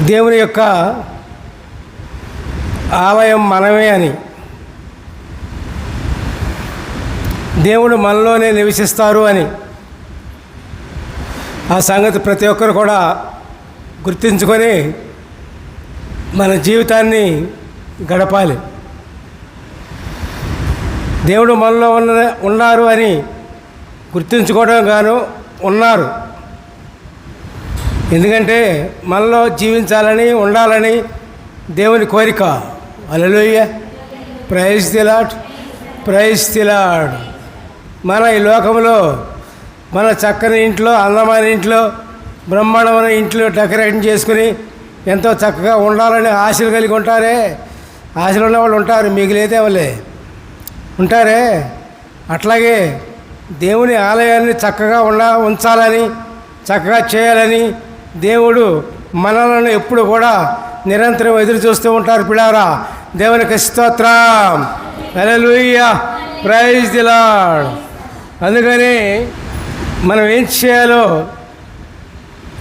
దేవుని యొక్క ఆలయం మనమే అని. దేవుడు మనలోనే నివసిస్తారు అని. ఆ సంగతి ప్రతి ఒక్కరు కూడా గుర్తించుకొని మన జీవితాన్ని గడపాలి. దేవుడు మనలో ఉన్న ఉన్నారు అని గుర్తించుకోవడం గాను ఉన్నారు. ఎందుకంటే మనలో జీవించాలని ఉండాలని దేవుని కోరిక. అలలోయ ప్రైజ్ తిలాడ్ ప్రైజ్ తిలాడ్ మన ఈ లోకంలో మన చక్కని ఇంట్లో అందమైన ఇంట్లో బ్రహ్మాండమైన ఇంట్లో డెకరేషన్ చేసుకుని ఎంతో చక్కగా ఉండాలని ఆశలు కలిగి ఉంటారే. ఆశలు ఉన్న వాళ్ళు ఉంటారు మిగిలితే వాళ్ళే. ఉంటారే? అట్లాగే దేవుని ఆలయాన్ని చక్కగా ఉండ ఉంచాలని చక్కగా చేయాలని దేవుడు మనలను ఎప్పుడు కూడా నిరంతరం ఎదురు చూస్తూ ఉంటారు పిడారా దేవునికి స్తోత్రం. హల్లెలూయా. ప్రైజ్ దిలాడ్ అందుకని మనం ఏం చేయాలో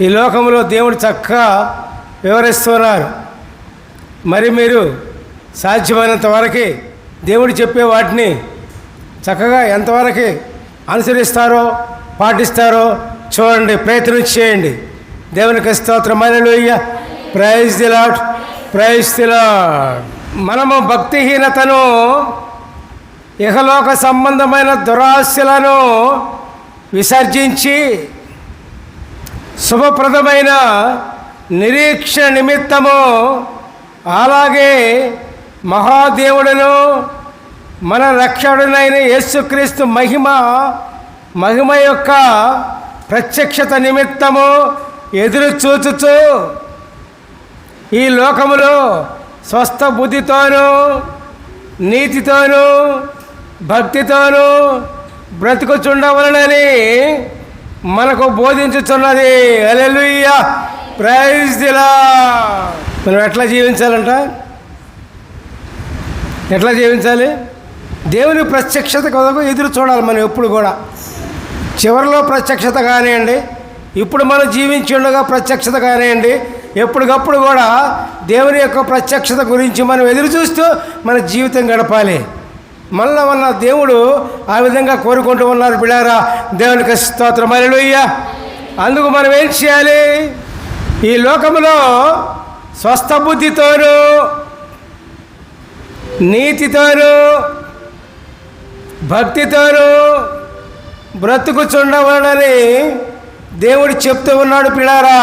ఈ లోకంలో దేవుడు చక్కగా వివరిస్తున్నారు. మరి మీరు సాధ్యమైనంత వరకు దేవుడు చెప్పే వాటిని చక్కగా ఎంతవరకు అనుసరిస్తారో పాటిస్తారో చూడండి ప్రయత్నం చేయండి. దేవునికి స్తోత్రం ప్రైజ్ దిలాట్ ప్రైజ్ దిలాట్ మనము భక్తిహీనతను ఇహలోక సంబంధమైన దురాశలను విసర్జించి శుభప్రదమైన నిరీక్షణ నిమిత్తము అలాగే మహాదేవుడును మన రక్షకుడునైన యేసుక్రీస్తు మహిమ మహిమ యొక్క ప్రత్యక్షత నిమిత్తము ఎదురు చూచుచు. ఈ లోకములో స్వస్థ బుద్ధితోనూ నీతితోనూ భక్తితోనూ బ్రతుకుచుండవలనని మనకు బోధించుచున్నది. అలెలుయ్య ప్రైజ్ దిలా మనం ఎట్లా జీవించాలంట? ఎట్లా జీవించాలి? దేవుని ప్రత్యక్షత కొరకు ఎదురు చూడాలి మనం ఎప్పుడు కూడా. చివరిలో ప్రత్యక్షత కానివ్వండి ఇప్పుడు మనం జీవించి ఉండగా ప్రత్యక్షత కానివ్వండి ఎప్పటికప్పుడు కూడా దేవుని యొక్క ప్రత్యక్షత గురించి మనం ఎదురు చూస్తూ మన జీవితం గడపాలి. మనలో ఉన్న దేవుడు ఆ విధంగా కోరుకుంటూ ఉన్నారు బిడారా దేవునికి స్తోత్రం. అలెలుయ్య అందుకు మనం ఏం చేయాలి? ఈ లోకములో స్వస్థ బుద్ధితోనూ నీతితోనూ భక్తితోనూ బ్రతుకుచుండవలనని దేవుడు చెప్తూ ఉన్నాడు పిడారా